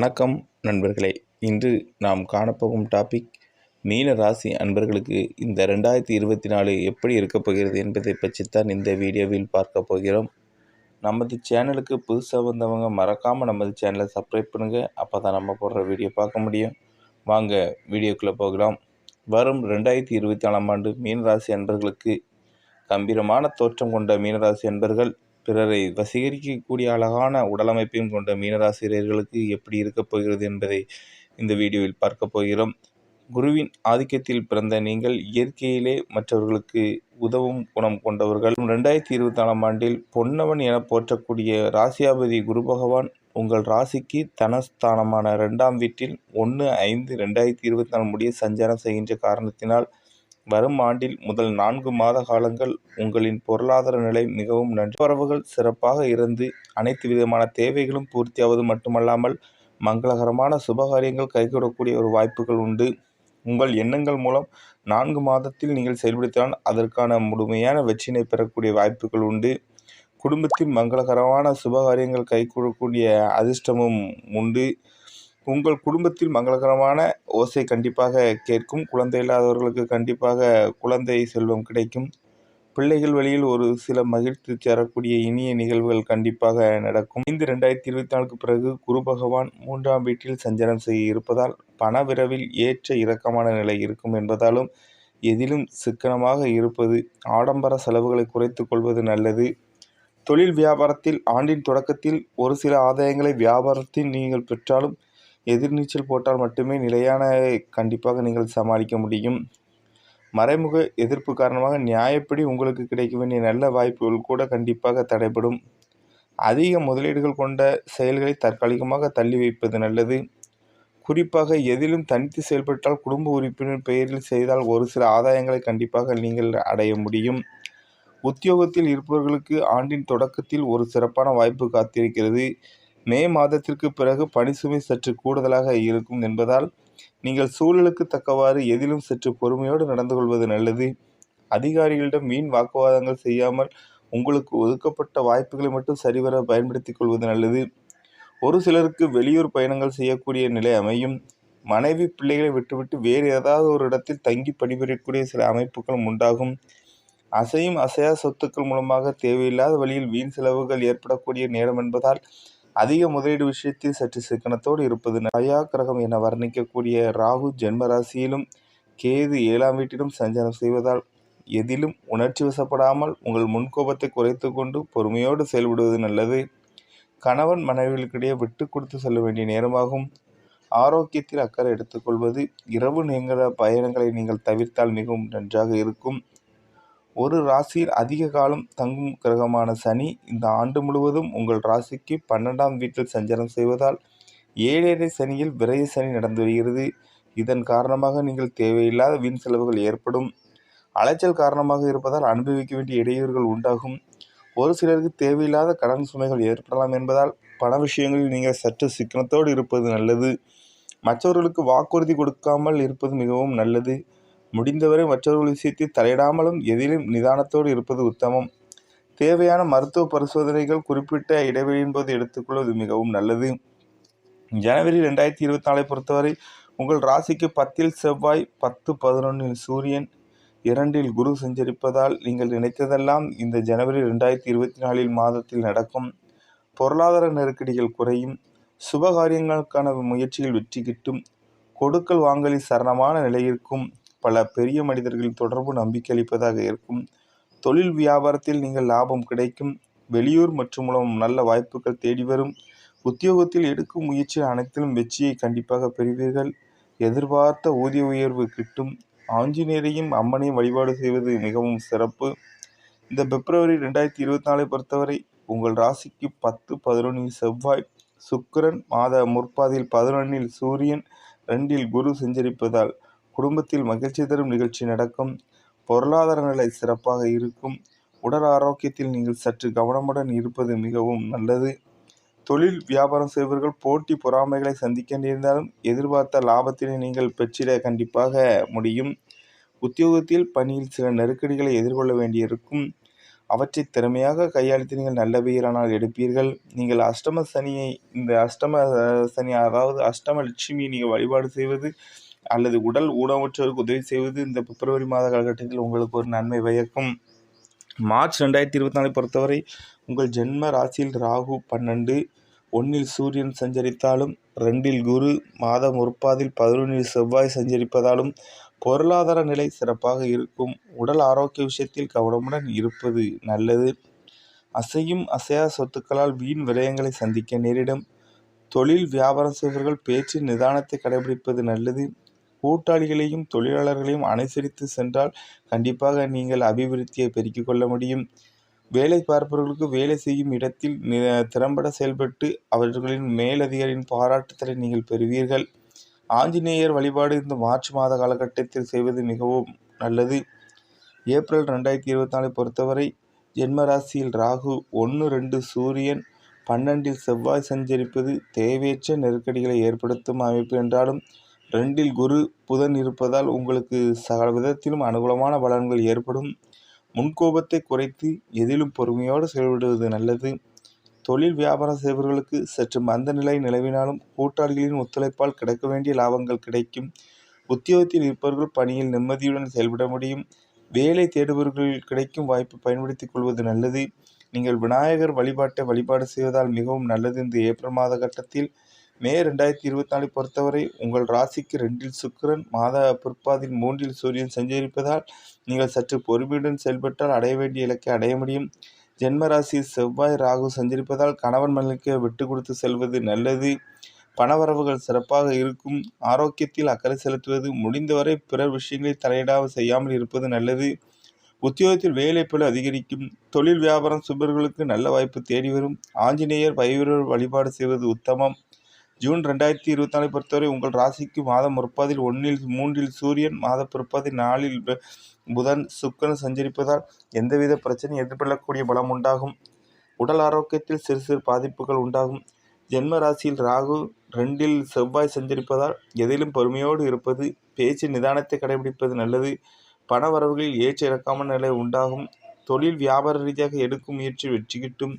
வணக்கம் நண்பர்களே. இன்று நாம் காணப்போகும் டாபிக் மீன ராசி அன்பர்களுக்கு இந்த ரெண்டாயிரத்தி இருபத்தி நாலு எப்படி இருக்கப் போகிறது என்பதை பற்றித்தான் இந்த வீடியோவில் பார்க்க போகிறோம். நமது சேனலுக்கு புதுசாக வந்தவங்க மறக்காமல் நமது சேனலை சப்ஸ்கிரைப் பண்ணுங்கள் அப்போ தான் நம்ம போடுற வீடியோ பார்க்க முடியும். வாங்க வீடியோக்குள்ளே போகலாம். வரும் ரெண்டாயிரத்தி இருபத்தி நாலாம் ஆண்டு மீனராசி அன்பர்களுக்கு கம்பீரமான தோற்றம் கொண்ட மீனராசி அன்பர்கள் பிறரை வசீகரிக்கக்கூடிய அழகான உடலமைப்பையும் கொண்ட மீனராசிரியர்களுக்கு எப்படி இருக்கப் போகிறது என்பதை இந்த வீடியோவில் பார்க்க போகிறோம். குருவின் ஆதிக்கத்தில் பிறந்த நீங்கள் இயற்கையிலே மற்றவர்களுக்கு உதவும் குணம் கொண்டவர்கள். ரெண்டாயிரத்தி இருபத்தி நாலாம் ஆண்டில் பொன்னவன் என போற்றக்கூடிய ராசியாபதி குரு பகவான் உங்கள் ராசிக்கு தனஸ்தானமான ரெண்டாம் வீட்டில் ஒன்று ஐந்து ரெண்டாயிரத்தி இருபத்தி நாலு முடிய சஞ்சாரம் செய்கின்ற காரணத்தினால் வரும் ஆண்டில் முதல் நான்கு மாத காலங்கள் உங்களின் பொருளாதார நிலை மிகவும் நன்றி. சிறப்பாக இருந்து அனைத்து விதமான தேவைகளும் பூர்த்தியாவது மட்டுமல்லாமல் மங்களகரமான சுபகாரியங்கள் கைகூடக்கூடிய ஒரு வாய்ப்புகள் உண்டு. உங்கள் எண்ணங்கள் மூலம் நான்கு மாதத்தில் நீங்கள் செயல்படுத்தினால் அதற்கான முழுமையான வெற்றினை பெறக்கூடிய வாய்ப்புகள் உண்டு. குடும்பத்தின் மங்களகரமான சுபகாரியங்கள் கைகூடக்கூடிய அதிர்ஷ்டமும் உண்டு. உங்கள் குடும்பத்தில் மங்களகரமான ஓசை கண்டிப்பாக கேட்கும். குழந்தை இல்லாதவர்களுக்கு கண்டிப்பாக குழந்தை செல்வம் கிடைக்கும். பிள்ளைகள் வழியில் ஒரு சில மகிழ்ச்சி தரக்கூடிய இனிய நிகழ்வுகள் கண்டிப்பாக நடக்கும். இந்த ரெண்டாயிரத்தி இருபத்தி நாலுக்கு பிறகு குரு பகவான் மூன்றாம் வீட்டில் சஞ்சாரம் செய்ய இருப்பதால் பண விரைவில் ஏற்ற இறக்கமான நிலை இருக்கும் என்பதாலும் எதிலும் சிக்கனமாக இருப்பது ஆடம்பர செலவுகளை குறைத்து கொள்வது நல்லது. தொழில் வியாபாரத்தில் ஆண்டின் தொடக்கத்தில் ஒரு சில ஆதாயங்களை வியாபாரத்தில் நீங்கள் பெற்றாலும் எதிர்நீச்சல் போட்டால் மட்டுமே நிலையான கண்டிப்பாக நீங்கள் சமாளிக்க முடியும். மறைமுக எதிர்ப்பு காரணமாக நியாயப்படி உங்களுக்கு கிடைக்க வேண்டிய நல்ல வாய்ப்புகள் கூட கண்டிப்பாக தடைபடும். அதிக முதலீடுகள் கொண்ட செயல்களை தற்காலிகமாக தள்ளி வைப்பது நல்லது. குறிப்பாக எதிலும் தனித்து செயல்பட்டால் குடும்ப உறுப்பினர் பெயரில் செய்தால் ஒரு சில ஆதாயங்களை கண்டிப்பாக நீங்கள் அடைய முடியும். உத்தியோகத்தில் இருப்பவர்களுக்கு ஆண்டின் தொடக்கத்தில் ஒரு சிறப்பான வாய்ப்பு காத்திருக்கிறது. மே மாதத்திற்கு பிறகு பணிசுமை சற்று கூடுதலாக இருக்கும் என்பதால் நீங்கள் சூழலுக்கு தக்கவாறு எதிலும் சற்று பொறுமையோடு நடந்து கொள்வது நல்லது. அதிகாரிகளிடம் வீண் வாக்குவாதங்கள் செய்யாமல் உங்களுக்கு ஒதுக்கப்பட்ட வாய்ப்புகளை மட்டும் சரிவர பயன்படுத்திக் கொள்வது நல்லது. ஒரு சிலருக்கு வெளியூர் பயணங்கள் செய்யக்கூடிய நிலை அமையும். மனைவி பிள்ளைகளை விட்டுவிட்டு வேறு ஏதாவது ஒரு இடத்தில் தங்கி பணிபுரியக்கூடிய சில அமைப்புகளும் உண்டாகும். அசையும் அசையா சொத்துக்கள் மூலமாக தேவையில்லாத வழியில் வீண் செலவுகள் ஏற்படக்கூடிய நேரம் என்பதால் அதிக முதலீடு விஷயத்தில் சற்று சிக்கனத்தோடு இருப்பது நயா கிரகம் என வர்ணிக்கக்கூடிய ராகு ஜென்ம ராசியிலும் கேது ஏழாம் வீட்டிலும் சஞ்சாரம் செய்வதால் எதிலும் உணர்ச்சி வசப்படாமல் உங்கள் முன்கோபத்தை குறைத்து கொண்டு பொறுமையோடு செயல்படுவது நல்லது. கணவன் மனைவிகளுக்கிடையே விட்டு கொடுத்து செல்ல வேண்டிய நேரமாகும். ஆரோக்கியத்தில் அக்கறை எடுத்துக்கொள்வது இரவு நீங்கள பயணங்களை நீங்கள் தவிர்த்தால் மிகவும் நன்றாக இருக்கும். ஒரு ராசியில் அதிக காலம் தங்கும் கிரகமான சனி இந்த ஆண்டு முழுவதும் உங்கள் ராசிக்கு பன்னெண்டாம் வீட்டில் சஞ்சாரம் செய்வதால் ஏழேழை சனியில் விரைய சனி நடந்து வருகிறது. இதன் காரணமாக நீங்கள் தேவையில்லாத வீண் செலவுகள் ஏற்படும். அலைச்சல் காரணமாக இருப்பதால் அனுபவிக்க வேண்டிய இடையூறுகள் உண்டாகும். ஒரு சிலருக்கு தேவையில்லாத கடன் சுமைகள் ஏற்படலாம் என்பதால் பண விஷயங்களில் நீங்கள் சற்று சிக்கனத்தோடு இருப்பது நல்லது. மற்றவர்களுக்கு வாக்குறுதி கொடுக்காமல் இருப்பது மிகவும் நல்லது. முடிந்தவரை மற்றவர்கள் விஷயத்தில் தலையிடாமலும் எதிலும் நிதானத்தோடு இருப்பது உத்தமம். தேவையான மருத்துவ பரிசோதனைகள் குறிப்பிட்ட இடைவெளியின் போது எடுத்துக்கொள்வது மிகவும் நல்லது. ஜனவரி ரெண்டாயிரத்தி இருபத்தி நாலை பொறுத்தவரை உங்கள் ராசிக்கு பத்தில் செவ்வாய் பத்து பதினொன்றில் சூரியன் இரண்டில் குரு சஞ்சரிப்பதால் நீங்கள் நினைத்ததெல்லாம் இந்த ஜனவரி ரெண்டாயிரத்தி இருபத்தி நாலில் மாதத்தில் நடக்கும். பொருளாதார நெருக்கடிகள் குறையும். சுபகாரியங்களுக்கான முயற்சிகள் வெற்றி கிட்டும். கொடுக்கல் வாங்கலில் சரணமான நிலையிருக்கும் பல பெரிய மனிதர்களின் தொடர்பு நம்பிக்கை அளிப்பதாக இருக்கும். தொழில் வியாபாரத்தில் நீங்கள் லாபம் கிடைக்கும். வெளியூர் மற்றும் மூலம் நல்ல வாய்ப்புகள் தேடி வரும். உத்தியோகத்தில் எடுக்கும் முயற்சி அனைத்திலும் வெற்றியை கண்டிப்பாக பெறுவீர்கள். எதிர்பார்த்த ஊதிய உயர்வு கிட்டும். ஆஞ்சநேயரையும் அம்மனையும் வழிபாடு செய்வது மிகவும் சிறப்பு. இந்த பிப்ரவரி ரெண்டாயிரத்தி இருபத்தி நாலை பொறுத்தவரை உங்கள் ராசிக்கு பத்து பதினொன்றில் செவ்வாய் சுக்கரன் மாத முற்பாதையில் பதினொன்றில் சூரியன் ரெண்டில் குரு சஞ்சரிப்பதால் குடும்பத்தில் மகிழ்ச்சி தரும் நிகழ்ச்சி நடக்கும். பொருளாதார நிலை சிறப்பாக இருக்கும். உடல் ஆரோக்கியத்தில் நீங்கள் சற்று கவனமுடன் இருப்பது மிகவும் நல்லது. தொழில் வியாபாரம் செய்பவர்கள் போட்டி பொறாமைகளை சந்திக்க நேர்ந்தாலும் எதிர்பார்த்த லாபத்தினை நீங்கள் பெற்றிட கண்டிப்பாக முடியும். உத்தியோகத்தில் பணியில் சில நெருக்கடிகளை எதிர்கொள்ள வேண்டியிருக்கும். அவற்றை திறமையாக கையாளித்து நீங்கள் நல்ல பெயரானால் எடுப்பீர்கள். நீங்கள் அஷ்டம சனியை இந்த அஷ்டம சனி அதாவது அஷ்டம லட்சுமியை நீங்கள் வழிபாடு செய்வது அல்லது உடல் ஊனமுற்றோருக்கு உதவி செய்வது இந்த பிப்ரவரி மாத காலகட்டத்தில் உங்களுக்கு ஒரு நன்மை பயக்கும் மார்ச் ரெண்டாயிரத்தி இருபத்தி நாலு பொறுத்தவரை உங்கள் ஜென்ம ராசியில் ராகு பன்னெண்டு ஒன்றில் சூரியன் சஞ்சரித்தாலும் ரெண்டில் குரு மாதம் முற்பாதில் பதினொன்றில் செவ்வாய் சஞ்சரிப்பதாலும் பொருளாதார நிலை சிறப்பாக இருக்கும். உடல் ஆரோக்கிய விஷயத்தில் கவனமுடன் இருப்பது நல்லது. அசையும் அசையா சொத்துக்களால் வீண் விரயங்களை சந்திக்க நேரிடும். தொழில் வியாபாரம் செய்பவர்கள் பேச்சு நிதானத்தை கடைபிடிப்பது நல்லது. கூட்டாளிகளையும் தொழிலாளர்களையும் அனுசரித்து சென்றால் கண்டிப்பாக நீங்கள் அபிவிருத்தியை பெருக்கிக் கொள்ள முடியும். வேலை பார்ப்பவர்களுக்கு வேலை செய்யும் இடத்தில் திறம்பட செயல்பட்டு அவர்களின் மேலதிகாரியின் பாராட்டுதலை நீங்கள் பெறுவீர்கள். ஆஞ்சநேயர் வழிபாடு இந்த மார்ச் மாத காலகட்டத்தில் செய்வது மிகவும் நல்லது. ஏப்ரல் ரெண்டாயிரத்தி இருபத்தி நாலை பொறுத்தவரை ஜென்மராசியில் ராகு ஒன்று ரெண்டு சூரியன் பன்னெண்டில் செவ்வாய் சஞ்சரிப்பது தேவையற்ற நெருக்கடிகளை ஏற்படுத்தும் அமைப்பு என்றாலும் ரெண்டில் குரு புதன் இருப்பதால் உங்களுக்கு சகல விதத்திலும் அனுகூலமான பலன்கள் ஏற்படும். முன்கோபத்தை குறைத்து எதிலும் பொறுமையோடு செயல்படுவது நல்லது. தொழில் வியாபாரம் செய்பவர்களுக்கு சற்று மந்த நிலை நிலவினாலும் கூட்டாளிகளின் ஒத்துழைப்பால் கிடைக்க வேண்டிய லாபங்கள் கிடைக்கும். உத்தியோகத்தில் இருப்பவர்கள் பணியில் நிம்மதியுடன் செயல்பட முடியும். வேலை தேடுபவர்கள் கிடைக்கும் வாய்ப்பு பயன்படுத்திக் கொள்வது நல்லது. நீங்கள் விநாயகர் வழிபாட்டை வழிபாடு செய்வதால் மிகவும் நல்லது. இந்த ஏப்ரல் மாத கட்டத்தில் மே ரெண்டாயிரத்தி இருபத்தி நாலு பொறுத்தவரை உங்கள் ராசிக்கு ரெண்டில் சுக்கிரன் மாத பிற்பாதில் மூன்றில் சூரியன் சஞ்சரிப்பதால் நீங்கள் சற்று பொறுமையுடன் செயல்பட்டால் அடைய வேண்டிய இலக்கை அடைய முடியும். ஜென்ம ராசி செவ்வாய் ராகு சஞ்சரிப்பதால் கணவன் மனைவிக்கு விட்டு கொடுத்து செல்வது நல்லது. பணவரவுகள் சிறப்பாக இருக்கும். ஆரோக்கியத்தில் அக்கறை செலுத்துவது முடிந்தவரை பிறர் விஷயங்களை தலையிடாமல் செய்யாமல் இருப்பது நல்லது. உத்தியோகத்தில் வேலை பல அதிகரிக்கும். தொழில் வியாபாரம் சுபர்களுக்கு நல்ல வாய்ப்பு தேடி வரும் ஆஞ்சநேயர் பயிர் வழிபாடு செய்வது உத்தமம். ஜூன் ரெண்டாயிரத்தி இருபத்தி நாலு பொறுத்தவரை உங்கள் ராசிக்கு மாதம் முற்பதில் ஒன்றில் மூன்றில் சூரியன் மாத பிற்பதில் நாளில் புதன் சுக்கரன் சஞ்சரிப்பதால் எந்தவித பிரச்சனையும் எதிர்கொள்ளக்கூடிய பலம் உண்டாகும். உடல் ஆரோக்கியத்தில் சிறு சிறு பாதிப்புகள் உண்டாகும். ஜென்ம ராசியில் ராகு ரெண்டில் செவ்வாய் சஞ்சரிப்பதால் எதிலும் பொறுமையோடு இருப்பது பேச்சு நிதானத்தை கடைபிடிப்பது நல்லது. பண வரவுகளில் ஏற்ற இறக்காமல் நிலை உண்டாகும். தொழில் வியாபார ரீதியாக எடுக்கும் முயற்சி வெற்றி கிட்டும்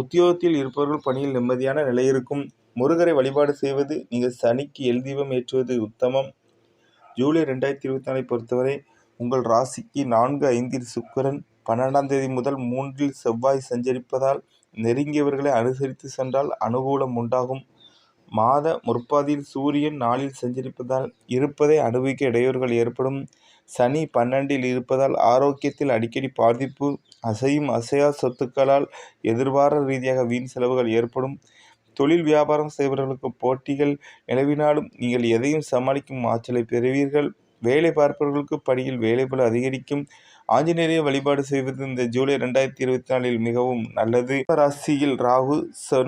உத்தியோகத்தில் இருப்பவர்கள் பணியில் நிம்மதியான நிலை இருக்கும். முருகரை வழிபாடு செய்வது நீங்கள் சனிக்கு எல் தீபம் ஏற்றுவது உத்தமம். ஜூலை ரெண்டாயிரத்தி இருபத்தி நாலை பொறுத்தவரை உங்கள் ராசிக்கு நான்கு ஐந்தில் சுக்கரன் பன்னெண்டாம் தேதி முதல் மூன்றில் செவ்வாய் சஞ்சரிப்பதால் நெருங்கியவர்களை அனுசரித்து சென்றால் அனுகூலம் உண்டாகும். மாத முற்பாதியில் சூரியன் நாளில் சஞ்சரிப்பதால் இருப்பதை அனுபவிக்க இடையூறுகள் ஏற்படும். சனி பன்னெண்டில் இருப்பதால் ஆரோக்கியத்தில் அடிக்கடி பாதிப்பு அசையும் அசையா சொத்துக்களால் எதிர்பார ரீதியாக வீண் செலவுகள் ஏற்படும். தொழில் வியாபாரம் செய்பவர்களுக்கு போட்டிகள் நிலவினாலும் நீங்கள் எதையும் சமாளிக்கும் ஆற்றலை பெறுவீர்கள். வேலை பார்ப்பவர்களுக்கு பணியில் வேலை பல அதிகரிக்கும். ஆஞ்சநேய வழிபாடு செய்வது இந்த ஜூலை ரெண்டாயிரத்தி இருபத்தி நாலில் மிகவும் நல்லது. ராசியில் ராகு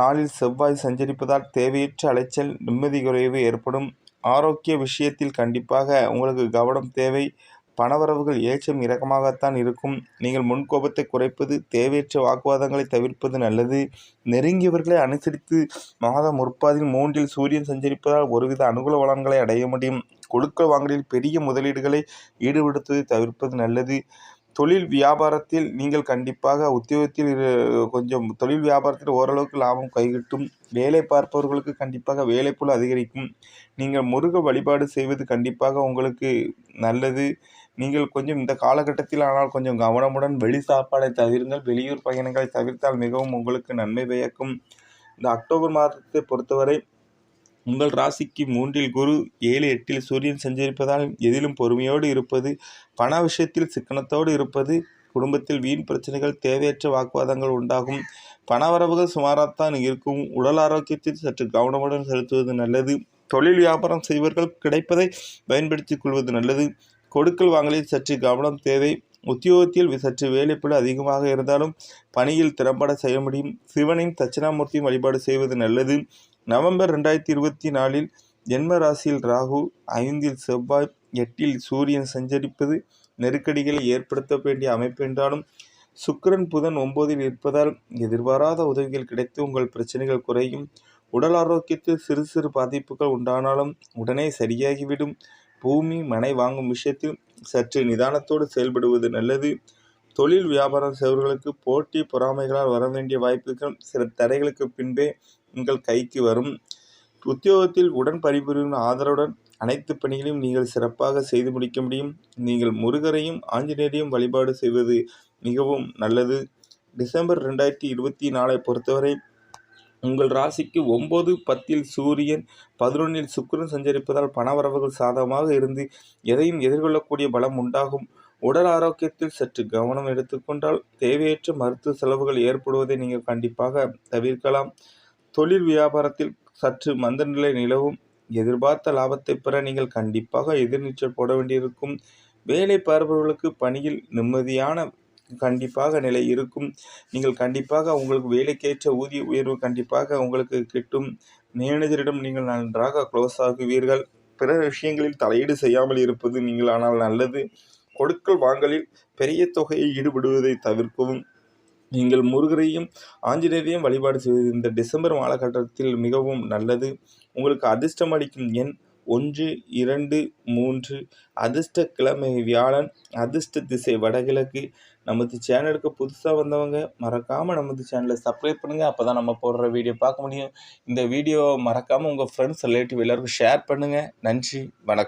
நாளில் செவ்வாய் சஞ்சரிப்பதால் தேவையற்ற அலைச்சல் நிம்மதி குறைவு ஏற்படும். ஆரோக்கிய விஷயத்தில் கண்டிப்பாக உங்களுக்கு கவனம் தேவை. பணவரவுகள் ஏற்றம் இறக்கமாகத்தான் இருக்கும். நீங்கள் முன்கோபத்தை குறைப்பது தேவையற்ற வாக்குவாதங்களை தவிர்ப்பது நல்லது. நெருங்கியவர்களை அனுசரித்து மாதம் முற்பாதில் மூன்றில் சூரியன் சஞ்சரிப்பதால் ஒருவித அனுகூல வளங்களை அடைய முடியும். கொடுக்கல் வாங்கலில் பெரிய முதலீடுகளை ஈடுபடுத்துவதை தவிர்ப்பது நல்லது. தொழில் வியாபாரத்தில் நீங்கள் கண்டிப்பாக உத்தியோகத்தில் கொஞ்சம் தொழில் வியாபாரத்தில் ஓரளவுக்கு லாபம் கைகிட்டும். வேலை பார்ப்பவர்களுக்கு கண்டிப்பாக வேலைப்புல அதிகரிக்கும். நீங்கள் முருக வழிபாடு செய்வது கண்டிப்பாக உங்களுக்கு நல்லது. நீங்கள் கொஞ்சம் இந்த காலகட்டத்தில் ஆனால் கொஞ்சம் கவனமுடன் வெளி சாப்பாடை தவிருங்கள். வெளியூர் பயணங்களை தவிர்த்தால் மிகவும் உங்களுக்கு நன்மை பயக்கும் இந்த அக்டோபர் மாதத்தை பொறுத்தவரை உங்கள் ராசிக்கு மூன்றில் குரு ஏழு எட்டில் சூரியன் சஞ்சரிப்பதால் எதிலும் பொறுமையோடு இருப்பது பண விஷயத்தில் சிக்கனத்தோடு இருப்பது குடும்பத்தில் வீண் பிரச்சனைகள் தேவையற்ற வாக்குவாதங்கள் உண்டாகும். பணவரவுகள் சுமாராகத்தான் இருக்கும். உடல் ஆரோக்கியத்தில் சற்று கவனமுடன் செலுத்துவது நல்லது. தொழில் வியாபாரம் செய்வர்கள் கிடைப்பதை பயன்படுத்திக் கொள்வது நல்லது. கொடுக்கல் வாங்கலில் சற்று கவனம் தேவை. உத்தியோகத்தில் சற்று வேலைப்பளு அதிகமாக இருந்தாலும் பணியில் திறம்பட செய்ய முடியும். சிவனின் தட்சிணாமூர்த்தியும் வழிபாடு செய்வது நல்லது. நவம்பர் ரெண்டாயிரத்தி இருபத்தி நாலில் ஜென்ம ராசியில் ராகு ஐந்தில் செவ்வாய் எட்டில் சூரியன் சஞ்சரிப்பது நெருக்கடிகளை ஏற்படுத்த வேண்டிய அமைப்பு என்றாலும் சுக்கரன் புதன் ஒன்பதில் இருப்பதால் எதிர்பாராத உதவிகள் கிடைத்து உங்கள் பிரச்சனைகள் குறையும். உடல் ஆரோக்கியத்தில் சிறு சிறு பாதிப்புகள் உண்டானாலும் உடனே சரியாகிவிடும். பூமி மனை வாங்கும் விஷயத்தில் சற்று நிதானத்தோடு செயல்படுவது நல்லது. தொழில் வியாபாரம் செய்வர்களுக்கு போட்டி பொறாமைகளால் வர வேண்டிய வாய்ப்புகள் சில தடைகளுக்கு பின்பே உங்கள் கைக்கு வரும். உத்தியோகத்தில் உடன் பணிபுரியும் ஆதரவுடன் அனைத்து பணிகளையும் நீங்கள் சிறப்பாக செய்து முடிக்க முடியும். நீங்கள் முருகரையும் ஆஞ்சநேயரையும் வழிபாடு செய்வது மிகவும் நல்லது. டிசம்பர் ரெண்டாயிரத்தி இருபத்தி நாலை பொறுத்தவரை உங்கள் ராசிக்கு ஒம்பது பத்தில் சூரியன் பதினொன்றில் சுக்கிரன் சஞ்சரிப்பதால் பணவரவுகள் சாதகமாக இருந்து எதையும் எதிர்கொள்ளக்கூடிய பலம் உண்டாகும். உடல் ஆரோக்கியத்தில் சற்று கவனம் எடுத்துக்கொண்டால் தேவையற்ற மருத்துவ செலவுகள் ஏற்படுவதை நீங்கள் கண்டிப்பாக தவிர்க்கலாம். தொழில் வியாபாரத்தில் சற்று மந்தநிலை நிலவும். எதிர்பார்த்த லாபத்தை பெற நீங்கள் கண்டிப்பாக எதிர்நீச்சல் போட வேண்டியிருக்கும். வேலை பார்ப்பவர்களுக்கு பணியில் நிம்மதியான கண்டிப்பாக நிலை இருக்கும். நீங்கள் கண்டிப்பாக உங்களுக்கு வேலைக்கேற்ற ஊதிய உயர்வு கண்டிப்பாக உங்களுக்கு கிட்டும். மேனேஜரிடம் நீங்கள் நன்றாக க்ளோஸ் ஆகுவீர்கள். பிற விஷயங்களில் தலையீடு செய்யாமல் இருப்பது நீங்கள் ஆனால் நல்லது. கொடுக்கல் வாங்கலில் பெரிய தொகையை ஈடுபடுவதை தவிர்க்கவும். நீங்கள் முருகரையும் ஆஞ்சநேயரையும் வழிபாடு செய்வது இந்த டிசம்பர் காலகட்டத்தில் மிகவும் நல்லது. உங்களுக்கு அதிர்ஷ்டம் அளிக்கும் எண் ஒன்று இரண்டு மூன்று. அதிர்ஷ்ட கிழமை வியாழன் அதிர்ஷ்ட திசை வடகிழக்கு. நமது சேனலுக்கு புதுசாக வந்தவங்க மறக்காமல் நமது சேனலை சப்ஸ்கிரைப் பண்ணுங்கள் அப்போ தான் நம்ம போடுற வீடியோ பார்க்க முடியும். இந்த வீடியோ மறக்காமல் உங்கள் ஃப்ரெண்ட்ஸ் ரிலேட்டிவ் எல்லாருக்கும் ஷேர் பண்ணுங்கள் நன்றி வணக்கம்.